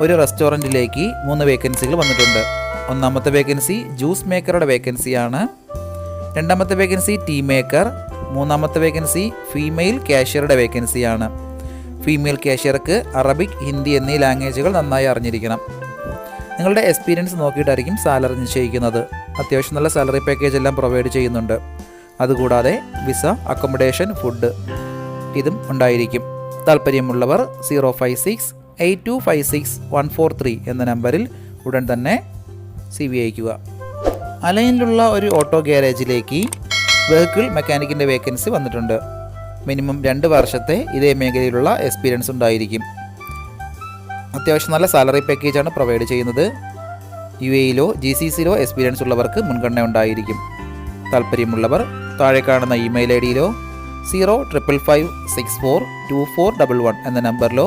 ഒരു റെസ്റ്റോറന്റിലേക്ക് മൂന്ന് വേക്കൻസികൾ വന്നിട്ടുണ്ട്. ഒന്നാമത്തെ വേക്കൻസി ജ്യൂസ് മേക്കറുടെ വേക്കൻസിയാണ്. രണ്ടാമത്തെ വേക്കൻസി ടീ മേക്കർ. മൂന്നാമത്തെ വേക്കൻസി ഫീമെയിൽ കാഷ്യറുടെ വേക്കൻസിയാണ്. ഫീമെയിൽ കാഷ്യർക്ക് അറബിക് ഹിന്ദി എന്നീ ലാംഗ്വേജുകൾ നന്നായി അറിഞ്ഞിരിക്കണം. നിങ്ങളുടെ എക്സ്പീരിയൻസ് നോക്കിയിട്ടായിരിക്കും സാലറി നിശ്ചയിക്കുന്നത്. അത്യാവശ്യം നല്ല സാലറി പാക്കേജ് എല്ലാം പ്രൊവൈഡ് ചെയ്യുന്നുണ്ട്. അതുകൂടാതെ വിസ അക്കോമഡേഷൻ ഫുഡ് ഇതും ഉണ്ടായിരിക്കും. താല്പര്യമുള്ളവർ zero five six eight two five six one four three എന്ന നമ്പറിൽ ഉടൻ തന്നെ സി വി അയക്കുക അലൈനിലുള്ള ഒരു ഓട്ടോ ഗ്യാരേജിലേക്ക് വെഹിക്കിൾ മെക്കാനിക്കിന്റെ വേക്കൻസി വന്നിട്ടുണ്ട്. മിനിമം രണ്ട് വർഷത്തെ ഇതേ മേഖലയിലുള്ള എക്സ്പീരിയൻസ് ഉണ്ടായിരിക്കും. അത്യാവശ്യം നല്ല സാലറി പാക്കേജാണ് പ്രൊവൈഡ് ചെയ്യുന്നത്. യു എയിലോ ജി സി സിയിലോ എക്സ്പീരിയൻസ് ഉള്ളവർക്ക് മുൻഗണന ഉണ്ടായിരിക്കും. താല്പര്യമുള്ളവർ താഴെ കാണുന്ന email I ഡിയിലോ zero triple five six four two four double one എന്ന നമ്പറിലോ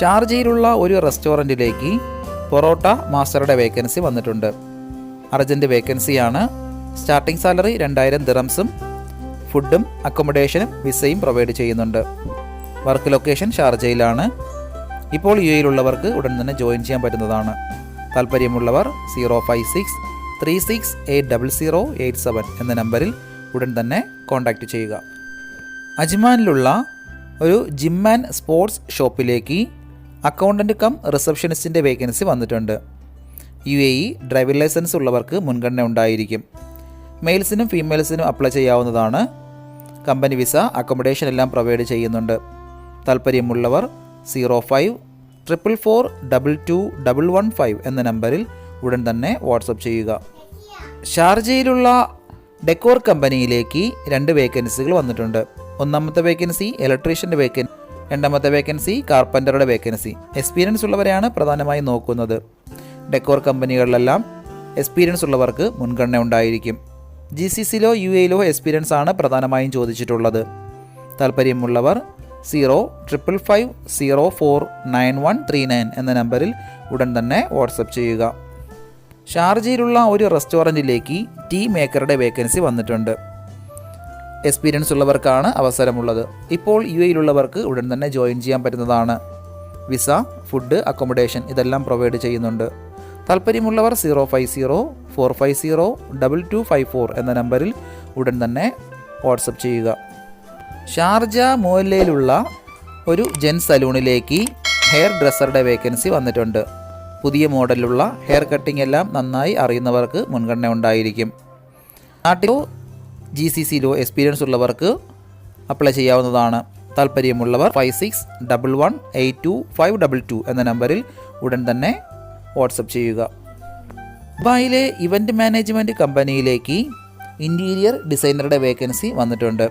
ഷാർജയിലുള്ള ഒരു റെസ്റ്റോറന്റിലേക്ക് പൊറോട്ട മാസ്റ്ററുടെ വേക്കൻസി വന്നിട്ടുണ്ട്. അർജന്റ് വേക്കൻസിയാണ് സ്റ്റാർട്ടിംഗ് സാലറി രണ്ടായിരം ദിറംസും ഫുഡും അക്കോമഡേഷനും വിസയും പ്രൊവൈഡ് ചെയ്യുന്നുണ്ട്. വർക്ക് ലൊക്കേഷൻ ഷാർജയിലാണ്. ഇപ്പോൾ യു എയിലുള്ളവർക്ക് ഉടൻ തന്നെ ജോയിൻ ചെയ്യാൻ പറ്റുന്നതാണ്. താല്പര്യമുള്ളവർ zero five six three six eight double zero eight seven എന്ന നമ്പറിൽ ഉടൻ തന്നെ കോൺടാക്റ്റ് ചെയ്യുക. അജ്മാനിലുള്ള ഒരു ജിം ആൻഡ് സ്പോർട്സ് ഷോപ്പിലേക്ക് അക്കൗണ്ടന്റ് കം റിസപ്ഷനിസ്റ്റിന്റെ വേക്കൻസി വന്നിട്ടുണ്ട്. U A E driving licence ഉള്ളവർക്ക് മുൻഗണന ഉണ്ടായിരിക്കും. മെയിൽസിനും ഫീമെയിൽസിനും അപ്ലൈ ചെയ്യാവുന്നതാണ്. കമ്പനി വിസ അക്കോമഡേഷൻ എല്ലാം പ്രൊവൈഡ് ചെയ്യുന്നുണ്ട്. താല്പര്യമുള്ളവർ zero five triple four double two double one five എന്ന നമ്പറിൽ ഉടൻ തന്നെ വാട്സപ്പ് ചെയ്യുക. ഷാർജയിലുള്ള ഡെക്കോർ കമ്പനിയിലേക്ക് രണ്ട് വേക്കൻസികൾ വന്നിട്ടുണ്ട്. ഒന്നാമത്തെ വേക്കൻസി ഇലക്ട്രീഷ്യന്റെ വേക്കൻ രണ്ടാമത്തെ വേക്കൻസി കാർപ്പന്ററുടെ വേക്കൻസി എക്സ്പീരിയൻസ് ഉള്ളവരെയാണ് പ്രധാനമായി നോക്കുന്നത്. ഡെക്കോർ കമ്പനികളിലെല്ലാം എക്സ്പീരിയൻസ് ഉള്ളവർക്ക് മുൻഗണന ഉണ്ടായിരിക്കും. ജി സി സിയിലോ യു എയിലോ എക്സ്പീരിയൻസ് ആണ് പ്രധാനമായും ചോദിച്ചിട്ടുള്ളത്. താല്പര്യമുള്ളവർ zero triple five zero four nine one three nine എന്ന നമ്പറിൽ ഉടൻ തന്നെ വാട്സപ്പ് ചെയ്യുക. ഷാർജയിലുള്ള ഒരു റെസ്റ്റോറന്റിലേക്ക് ടീ മേക്കറുടെ വേക്കൻസി വന്നിട്ടുണ്ട്. എക്സ്പീരിയൻസ് ഉള്ളവർക്കാണ് അവസരമുള്ളത്. ഇപ്പോൾ യു എയിലുള്ളവർക്ക് ഉടൻ തന്നെ ജോയിൻ ചെയ്യാൻ പറ്റുന്നതാണ്. വിസ ഫുഡ് അക്കോമഡേഷൻ ഇതെല്ലാം പ്രൊവൈഡ് ചെയ്യുന്നുണ്ട്. താല്പര്യമുള്ളവർ zero five zero four five zero double two five four എന്ന നമ്പറിൽ ഉടൻ തന്നെ വാട്സപ്പ് ചെയ്യുക. ഷാർജ മോലയിലുള്ള ഒരു ജെൻ സലൂണിലേക്ക് ഹെയർ ഡ്രസ്സറുടെ വേക്കൻസി വന്നിട്ടുണ്ട്. പുതിയ മോഡലുള്ള ഹെയർ കട്ടിംഗ് എല്ലാം നന്നായി അറിയുന്നവർക്ക് മുൻഗണന ഉണ്ടായിരിക്കും. നാട്ടിലോ ജി സി സിയിലോ എക്സ്പീരിയൻസ് ഉള്ളവർക്ക് അപ്ലൈ ചെയ്യാവുന്നതാണ്. താല്പര്യമുള്ളവർ five six double one eight two five double two എന്ന നമ്പറിൽ ഉടൻ തന്നെ വാട്സപ്പ് ചെയ്യുക. ദുബായിലെ ഇവന്റ് മാനേജ്മെന്റ് കമ്പനിയിലേക്ക് ഇന്റീരിയർ ഡിസൈനറുടെ വേക്കൻസി വന്നിട്ടുണ്ട്.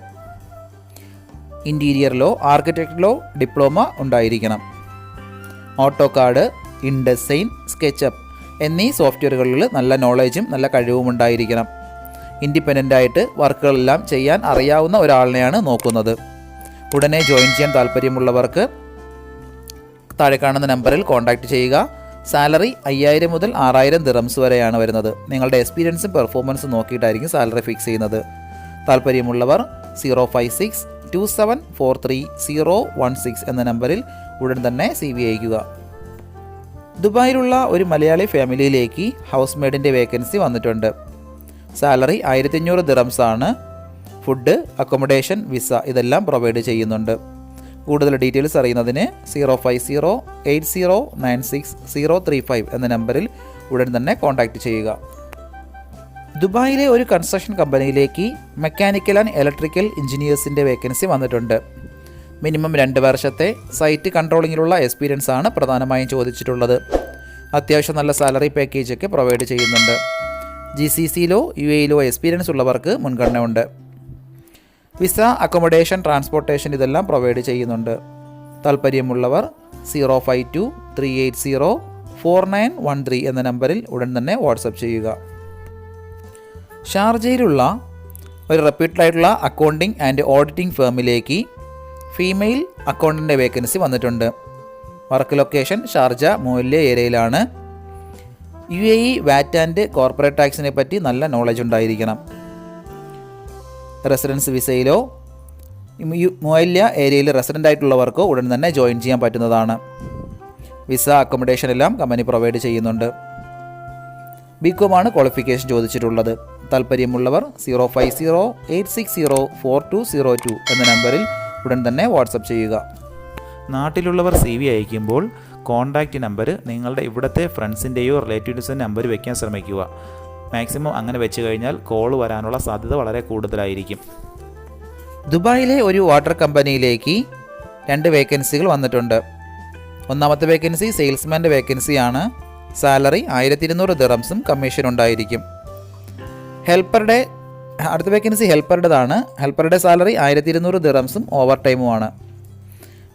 ഇന്റീരിയറിലോ ആർക്കിടെക്റ്റിലോ ഡിപ്ലോമ ഉണ്ടായിരിക്കണം. ഓട്ടോ കാർഡ് ഇൻഡസൈൻ സ്കെച്ചപ്പ് എന്നീ സോഫ്റ്റ്വെയറുകളിൽ നല്ല നോളജും നല്ല കഴിവും ഉണ്ടായിരിക്കണം. ഇൻഡിപെൻഡന്റ് ആയിട്ട് വർക്കുകളെല്ലാം ചെയ്യാൻ അറിയാവുന്ന ഒരാളിനെയാണ് നോക്കുന്നത്. ഉടനെ ജോയിൻ ചെയ്യാൻ താല്പര്യമുള്ളവർക്ക് താഴെ കാണുന്ന നമ്പറിൽ കോൺടാക്റ്റ് ചെയ്യുക. സാലറി അയ്യായിരം മുതൽ ആറായിരം ദിറംസ് വരെയാണ് വരുന്നത്. നിങ്ങളുടെ എക്സ്പീരിയൻസും പെർഫോമൻസും നോക്കിയിട്ടായിരിക്കും സാലറി ഫിക്സ് ചെയ്യുന്നത്. താല്പര്യമുള്ളവർ zero five six two seven four three zero one six എന്ന നമ്പറിൽ ഉടൻ തന്നെ സി വി അയക്കുക ദുബായിലുള്ള ഒരു മലയാളി ഫാമിലിയിലേക്ക് ഹൗസ് മെയ്ഡിന്റെ വേക്കൻസി വന്നിട്ടുണ്ട്. സാലറി ആയിരത്തി അഞ്ഞൂറ് ദിറംസ് ആണ് ഫുഡ് അക്കോമഡേഷൻ വിസ ഇതെല്ലാം പ്രൊവൈഡ് ചെയ്യുന്നുണ്ട്. കൂടുതൽ ഡീറ്റെയിൽസ് അറിയുന്നതിന് zero five zero eight zero nine six zero three five എന്ന നമ്പറിൽ ഉടൻ തന്നെ കോൺടാക്റ്റ് ചെയ്യുക. ദുബായിലെ ഒരു കൺസ്ട്രക്ഷൻ കമ്പനിയിലേക്ക് മെക്കാനിക്കൽ ആൻഡ് ഇലക്ട്രിക്കൽ എഞ്ചിനീയേഴ്സിന്റെ വേക്കൻസി വന്നിട്ടുണ്ട്. മിനിമം രണ്ട് വർഷത്തെ സൈറ്റ് കൺട്രോളിങ്ങിലുള്ള എക്സ്പീരിയൻസ് ആണ് പ്രധാനമായും ചോദിച്ചിട്ടുള്ളത്. അത്യാവശ്യം നല്ല സാലറി പാക്കേജൊക്കെ പ്രൊവൈഡ് ചെയ്യുന്നുണ്ട്. ജി സി സിയിലോ യു എയിലോ എക്സ്പീരിയൻസ് ഉള്ളവർക്ക് മുൻഗണന ഉണ്ട് വിസ അക്കോമഡേഷൻ ട്രാൻസ്പോർട്ടേഷൻ ഇതെല്ലാം പ്രൊവൈഡ് ചെയ്യുന്നുണ്ട്. താല്പര്യമുള്ളവർ zero five two three eight zero four nine one three എന്ന നമ്പറിൽ ഉടൻ തന്നെ വാട്സപ്പ് ചെയ്യുക. ഷാർജയിലുള്ള ഒരു റെപ്യൂട്ടഡ് ആയിട്ടുള്ള അക്കൗണ്ടിംഗ് ആൻഡ് ഓഡിറ്റിംഗ് ഫേമിലേക്ക് ഫീമെയിൽ അക്കൗണ്ടിന്റെ വേക്കൻസി വന്നിട്ടുണ്ട്. വർക്ക് ലൊക്കേഷൻ ഷാർജ മൂല്യ ഏരിയയിലാണ് U A E VAT and corporate ടാക്സിനെ പറ്റി നല്ല നോളജ് ഉണ്ടായിരിക്കണം. റെസിഡൻസ് വിസയിലോ മൊയല്യ ഏരിയയിൽ റെസിഡന്റ് ആയിട്ടുള്ളവർക്കോ ഉടൻ തന്നെ ജോയിൻ ചെയ്യാൻ പറ്റുന്നതാണ്. വിസ അക്കോമഡേഷൻ എല്ലാം കമ്പനി പ്രൊവൈഡ് ചെയ്യുന്നുണ്ട്. ബികോമാണ് ക്വാളിഫിക്കേഷൻ ചോദിച്ചിട്ടുള്ളത്. താല്പര്യമുള്ളവർ zero five zero eight six zero four two zero two എന്ന നമ്പറിൽ ഉടൻ തന്നെ വാട്സപ്പ് ചെയ്യുക. നാട്ടിലുള്ളവർ സി വി അയക്കുമ്പോൾ കോൺടാക്റ്റ് നമ്പർ നിങ്ങളുടെ ഇവിടുത്തെ ഫ്രണ്ട്സിന്റെയോ റിലേറ്റീവ്സിന്റെ നമ്പർ വയ്ക്കാൻ ശ്രമിക്കുക. മാക്സിമം അങ്ങനെ വെച്ച് കഴിഞ്ഞാൽ കോൾ വരാനുള്ള സാധ്യത വളരെ കൂടുതലായിരിക്കും. ദുബായിലെ ഒരു വാട്ടർ കമ്പനിയിലേക്ക് രണ്ട് വേക്കൻസികൾ വന്നിട്ടുണ്ട്. ഒന്നാമത്തെ വേക്കൻസി സെയിൽസ്മാന്റെ വേക്കൻസിയാണ് സാലറി ആയിരത്തി ഇരുന്നൂറ് ദിറംസും കമ്മീഷൻ ഉണ്ടായിരിക്കും. ഹെൽപ്പറുടെ അടുത്ത വേക്കൻസി ഹെൽപ്പറുടേതാണ് ഹെൽപ്പറുടെ സാലറി ആയിരത്തി ഇരുന്നൂറ് ദിറംസും ഓവർ ടൈമുമാണ്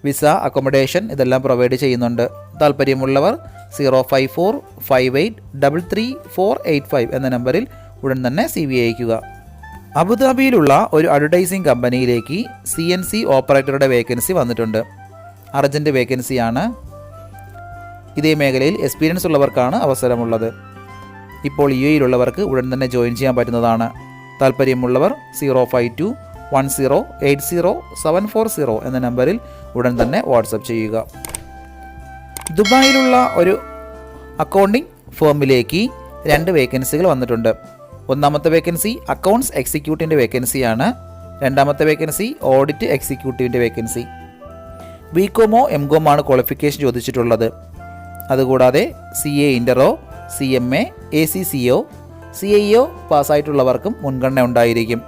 വിസ അക്കോമഡേഷൻ ഇതെല്ലാം പ്രൊവൈഡ് ചെയ്യുന്നുണ്ട്. താല്പര്യമുള്ളവർ zero five four five eight double three four eight five എന്ന നമ്പറിൽ ഉടൻ തന്നെ സി വി അയക്കുക അബുദാബിയിലുള്ള ഒരു അഡ്വർടൈസിംഗ് കമ്പനിയിലേക്ക് സി എൻ സി ഓപ്പറേറ്ററുടെ വേക്കൻസി വന്നിട്ടുണ്ട്. അർജന്റ് വേക്കൻസിയാണ് ഇതേ മേഖലയിൽ എക്സ്പീരിയൻസ് ഉള്ളവർക്കാണ് അവസരമുള്ളത്. ഇപ്പോൾ യു എയിലുള്ളവർക്ക് ഉടൻ തന്നെ ജോയിൻ ചെയ്യാൻ പറ്റുന്നതാണ്. താല്പര്യമുള്ളവർ zero five two one zero eight zero seven four zero എന്ന നമ്പറിൽ ഉടൻ തന്നെ വാട്സപ്പ് ചെയ്യുക. ദുബായിലുള്ള ഒരു അക്കൗണ്ടിംഗ് ഫേമിലേക്ക് രണ്ട് വേക്കൻസികൾ വന്നിട്ടുണ്ട്. ഒന്നാമത്തെ വേക്കൻസി അക്കൗണ്ട്സ് എക്സിക്യൂട്ടീവിന്റെ വേക്കൻസിയാണ് രണ്ടാമത്തെ വേക്കൻസി ഓഡിറ്റ് എക്സിക്യൂട്ടീവിന്റെ വേക്കൻസി ബികോമോ എം കോമാണ് ക്വാളിഫിക്കേഷൻ ചോദിച്ചിട്ടുള്ളത്. അതുകൂടാതെ C A ഇന്ററോ C M A A C C O C I O പാസ്സായിട്ടുള്ളവർക്കും മുൻഗണന ഉണ്ടായിരിക്കും.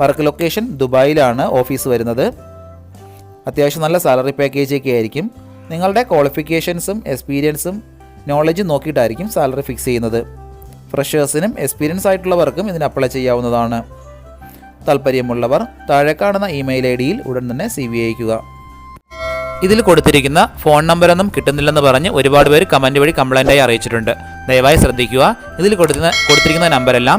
വർക്ക് ലൊക്കേഷൻ ദുബായിലാണ് ഓഫീസ് വരുന്നത്. അത്യാവശ്യം നല്ല സാലറി പാക്കേജൊക്കെ ആയിരിക്കും. നിങ്ങളുടെ ക്വാളിഫിക്കേഷൻസും എക്സ്പീരിയൻസും നോളജും നോക്കിയിട്ടായിരിക്കും സാലറി ഫിക്സ് ചെയ്യുന്നത്. ഫ്രഷേഴ്സിനും എക്സ്പീരിയൻസ് ആയിട്ടുള്ളവർക്കും ഇതിന് അപ്ലൈ ചെയ്യാവുന്നതാണ്. താല്പര്യമുള്ളവർ താഴെ കാണുന്ന ഇമെയിൽ ഐ ഡിയിൽ ഉടൻ തന്നെ സി വി അയക്കുക ഇതിൽ കൊടുത്തിരിക്കുന്ന ഫോൺ നമ്പറൊന്നും കിട്ടുന്നില്ലെന്ന് പറഞ്ഞ് ഒരുപാട് പേര് കമന്റ് വഴി കംപ്ലൈന്റായി അറിയിച്ചിട്ടുണ്ട്. ദയവായി ശ്രദ്ധിക്കുക. ഇതിൽ കൊടുക്കുന്ന കൊടുത്തിരിക്കുന്ന നമ്പരെല്ലാം